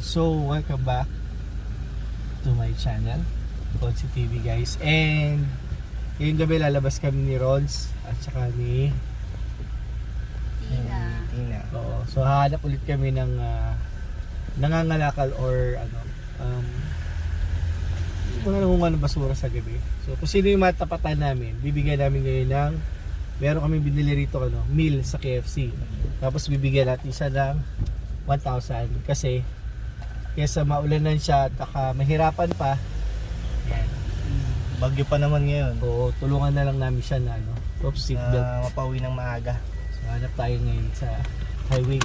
So, welcome back to my channel, Ronsi TV guys. And, ngayong gabi lalabas kami ni Rons at saka ni Tina. Tina. Oo. So, hahanap ulit kami ng ah, nangangalakal or ano, um, mga nangunga ng basura sa gabi. So, kung sino yung matapatan namin, bibigyan namin ngayon ng meron kami binili rito ano, meal sa KFC. Tapos bibigyan natin siya ng 1,000 kasi kesa maulanan siya at saka mahirapan pa. Yan. Bagyo pa naman ngayon. So, tulungan na lang namin siya na ano, oops, seatbelt. Na mapauwi ng maaga. So, hanap tayo ngayon sa highway.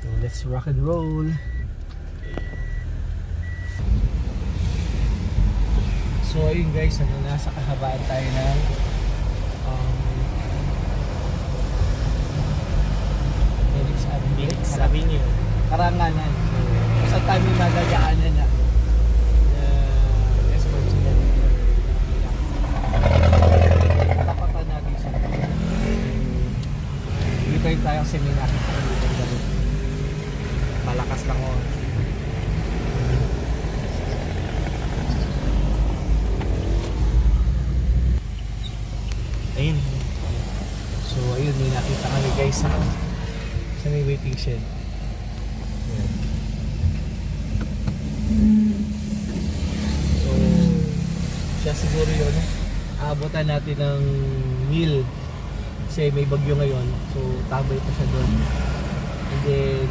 So, let's rock and roll. So, ayun guys, ano, nasa kahabaan tayo ng um, Felix Avenue. Felix Avenue. Karanganan. Sa tayo may madadaanan na. Tayo kasi may nakita ko dito gabi. Malakas lang oh. Ayun. So ayun, may nakita kami guys sa, sa may waiting shed. So, siya siguro yun. Aabotan natin ng meal. Kasi may bagyo ngayon. So, tabay pa siya doon. And then,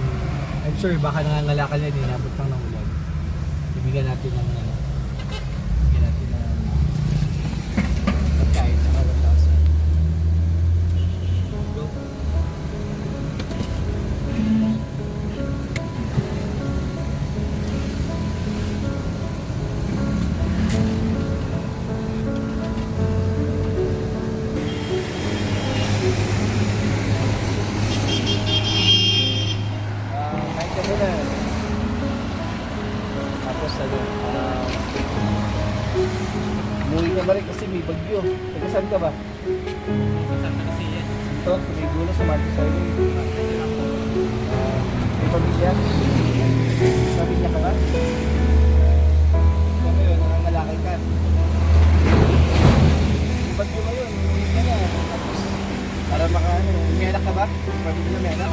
I'm sure baka nangangalakal yan, inabot lang ng ulan. Bibigyan natin ng ano. Ano, ah, umuwi ka ba rin kasi may bagyo. Taga saan ka ba? Ito, may gulo sa Marcos Highway. Ah, may pamilya? Pamilya ka ba? Ikaw ngayon, nangangalakal ka. May bagyo ngayon, umuwi ka na. Tapos, para maka ano, may anak ka ba? Pamilya may anak?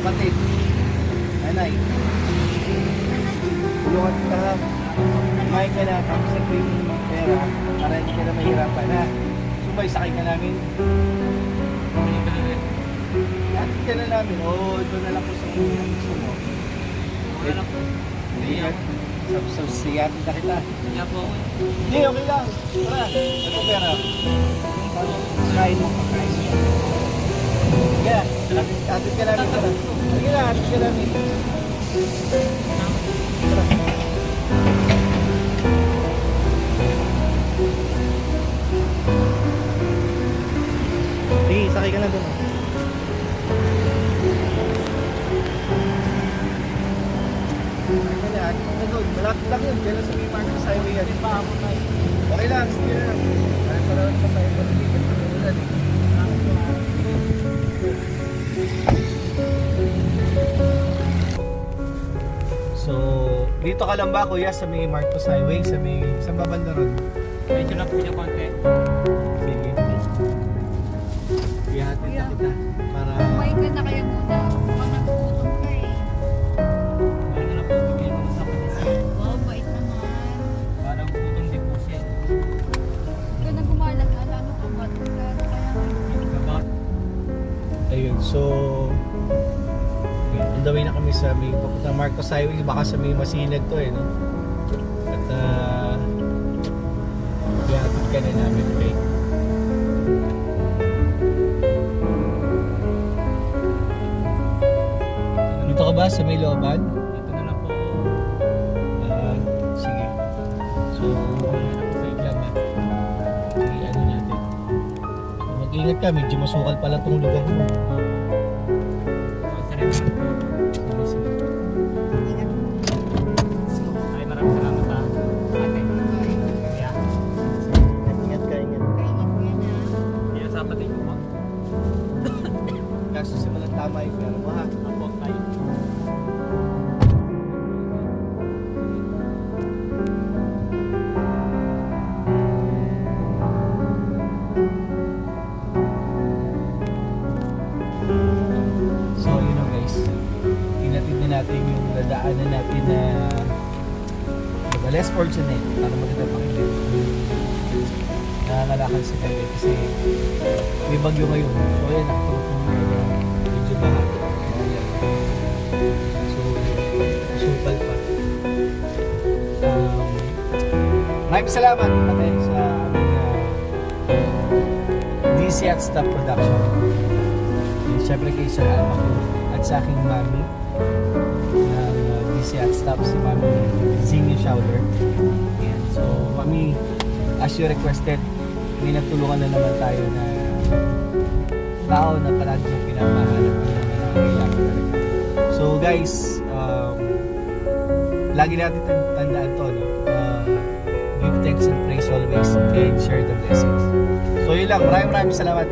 Kapatid? Nanay? Tulungan kita. Kumain ka na, tapos ito yung pera para hindi ka na mahirapan ha. Subay sakay ka namin. Hatid ka na namin. Oo, ito na lang po sa ang gusto mo. Hindi ka. Sa, sa, siyatin na kita. Hindi, okay lang. Tara, ito pera. Kain mo, pagkain mo. Sige, hatid hatid ka namin. Sige na, hatid ka namin. Sige, sakay ka na doon. Doon. Malapit lang yun. Kailan sa may Marcos Highway yan. Okay lang, sige na. Kaya para pa tayo pag-ibig. Ulan dito ka lang ba kuya sa may Marcos Highway? Sa may, sa babanda ron? Medyo lang po siya konti. Sige. Ihatid na kita. Para... Kumain ka na kaya muna. Mukhang nagugutom ka eh. Ano na po, bigyan ko sa kapatid. Wow, bait naman. Parang gutom din po siya. Ikaw na gumalat lalo ka ba? Kaya Kabat. Ayun, so... The way na kami sa may papunta Marcos Highway. Baka sa may masinag to eh, no? At, ah... ihatid ka na namin, okay? Dito ka ba sa may looban? Dito na lang po. Ah, sige. So, Ano. Mag-ingat ka, medyo masukal pala tong lugar mo. nasa simulang tama yung pero maha. Apo tayo. So, you know natin yung dadaanan natin na the less fortunate, para maganda pakinggan. Nangangalakal si Pepe kasi may bagyo ngayon. So ayan, nakatulog mo na medyo baha. Ayan. So, supal pa. Um, maraming salamat Patay sa uh, DC at Stop Production. And syempre kay Sir Alma at sa aking mami ng uh, DC at Stop si Mami Zingy Schauler. Ayan. So, Mami, as you requested, may natulungan na naman tayo na tao na palagi yung talaga. So guys, um, lagi natin tan- tandaan to, no? Uh, give thanks and praise always and share the blessings. So yun lang, maraming maraming salamat.